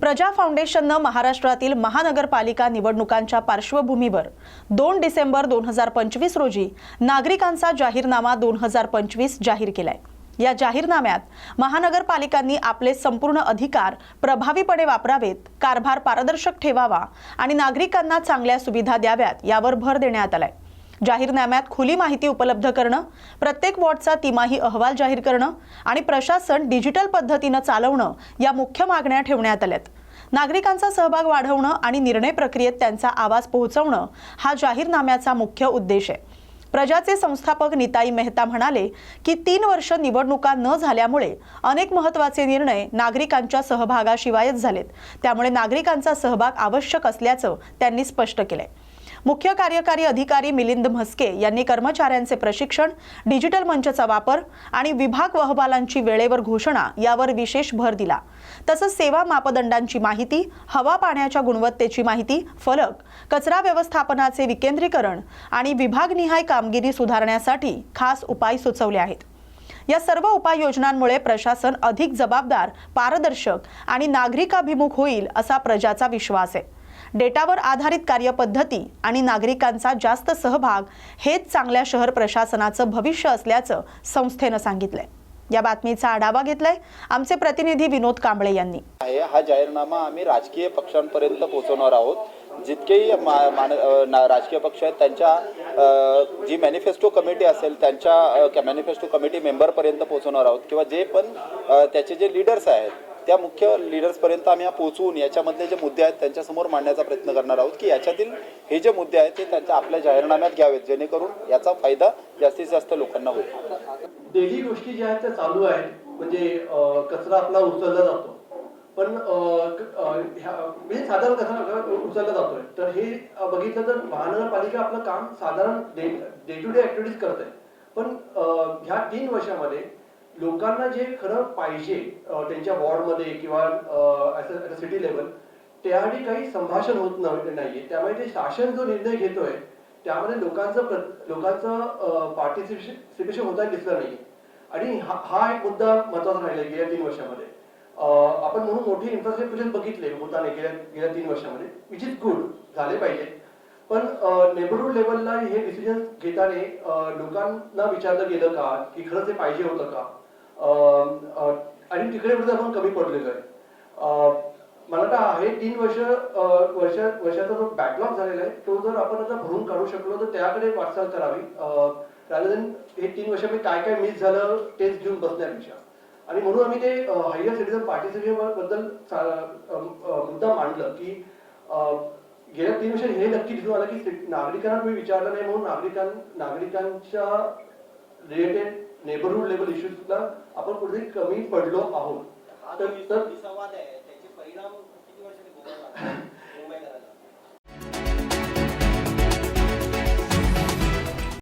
प्रजा फाउंडेशननं महाराष्ट्रातील महानगरपालिका निवडणुकांच्या पार्श्वभूमीवर दोन डिसेंबर दोन हजार पंचवीस रोजी नागरिकांचा जाहीरनामा दोन हजार पंचवीस जाहीर केलाय. या जाहीरनाम्यात महानगरपालिकांनी आपले संपूर्ण अधिकार प्रभावीपणे वापरावेत कारभार पारदर्शक ठेवावा आणि नागरिकांना चांगल्या सुविधा द्याव्यात यावर भर देण्यात आलाय. जाहीरनाम्यात खुली माहिती उपलब्ध करणं प्रत्येक वॉर्डचा तिमाही अहवाल जाहीर करणं आणि प्रशासन डिजिटल पद्धतीनं चालवणं या मुख्य मागण्या ठेवण्यात आल्यात. नागरिकांचा सहभाग वाढवणं आणि निर्णय प्रक्रियेत त्यांचा आवाज पोहोचवणं हा जाहीरनाम्याचा मुख्य उद्देश आहे. प्रजाचे संस्थापक निताई मेहता म्हणाले की तीन वर्ष निवडणुका न झाल्यामुळे अनेक महत्त्वाचे निर्णय नागरिकांच्या सहभागाशिवायच झालेत. त्यामुळे नागरिकांचा सहभाग आवश्यक असल्याचं त्यांनी स्पष्ट केलंय. मुख्य कार्यकारी अधिकारी मिलिंद म्हस्के यांनी कर्मचाऱ्यांचे प्रशिक्षण डिजिटल मंचचा वापर आणि विभाग अहवालांची वेळेवर घोषणा यावर विशेष भर दिला. तसंच सेवा मापदंडांची माहिती हवा पाण्याच्या गुणवत्तेची माहिती फलक कचरा व्यवस्थापनाचे विकेंद्रीकरण आणि विभागनिहाय कामगिरी सुधारण्यासाठी खास उपाय सुचवले आहेत. या सर्व उपाययोजनांमुळे प्रशासन अधिक जबाबदार पारदर्शक आणि नागरिकाभिमुख होईल असा प्रजाचा विश्वास आहे. डेटावर आधारित कार्यपद्धती आणि नागरिकांचा जास्त सहभाग हेच चांगल्या शहर प्रशासनाचं भविष्य असल्याचं संस्थेनं सांगितलंय. या बातमीचा आढावा घेतलाय आमचे प्रतिनिधी विनोद कांबळे यांनी. आहे हा जाहीरनामा आम्ही राजकीय पक्षांपर्यंत पोहोचवणार आहोत. जितकेही मा- राजकीय पक्ष आहेत त्यांच्या जी मॅनिफेस्टो कमिटी असेल त्यांच्या मॅनिफेस्टो कमिटी मेंबरपर्यंत पोहोचवणार आहोत. किंवा जे पण त्याचे जे लीडर्स आहेत त्या मुख्य लिडर्सपर्यंत आम्ही हा पोहोचवून याच्यामधले जे मुद्दे आहेत त्यांच्यासमोर मांडण्याचा प्रयत्न करणार आहोत की याच्यातील हे जे मुद्दे आहेत ते त्यांच्या आपल्या जाहीरनाम्यात घ्यावेत जेणेकरून याचा फायदा जास्तीत जास्त लोकांना होईल. डेली गोष्टी ज्या आहेत त्या चालू आहेत म्हणजे कचरा आपला उचलला जातो. पण म्हणजे साधारण कचरा उचलला जातोय. तर हे बघितलं तर महानगरपालिका आपलं काम साधारण डे टू डे ऍक्टिव्हिटीज करत आहे. पण ह्या तीन वर्षामध्ये लोकांना जे खरं पाहिजे त्यांच्या वॉर्डमध्ये किंवा सिटी लेवल त्याआधी काही संभाषण होत नाहीये. त्यामुळे ते शासन जो निर्णय घेतोय त्यामध्ये लोकांचं लोकांचं पार्टिसिपेशन होताना दिसलं नाही आणि हा हा एक मुद्दा महत्त्वाचा राहिला गेल्या तीन वर्षामध्ये. आपण म्हणून मोठे इन्फ्रास्ट्रक्चर बघितले होताना गेल्या गेल्या तीन वर्षामध्ये. विच इज गुड झाले पाहिजे. पण नेबरहूड लेवलला हे डिसिजन घेताना लोकांना विचारलं गेलं का की खरंच ते पाहिजे होतं का? आणि तिकडे आपण कमी पडलेलो आहे. मला वाटतं हे तीन वर्ष वर्ष वर्षाचा जो बॅकलॉग झालेला आहे तो जर आपण आता भरून काढू शकलो तर त्याकडे वाटचाल करावी. राजन हे तीन वर्षामध्ये काय काय मिस झालं तेच घेऊन बसण्यापेक्षा. आणि म्हणून आम्ही ते हायर सिटीजन पार्टिसिपेशनबद्दल मुद्दा मांडलं की गेल्या तीन वर्ष हे नक्की दिसून आलं की नागरिकांना तुम्ही विचारलं नाही म्हणून नागरिकां नागरिकांच्या रिलेटेड नेबरहूड लेवल इश्यूजना आपण कुठेतरी कमी पडलो आहोत. तर समाध आहे त्याचे परिणाम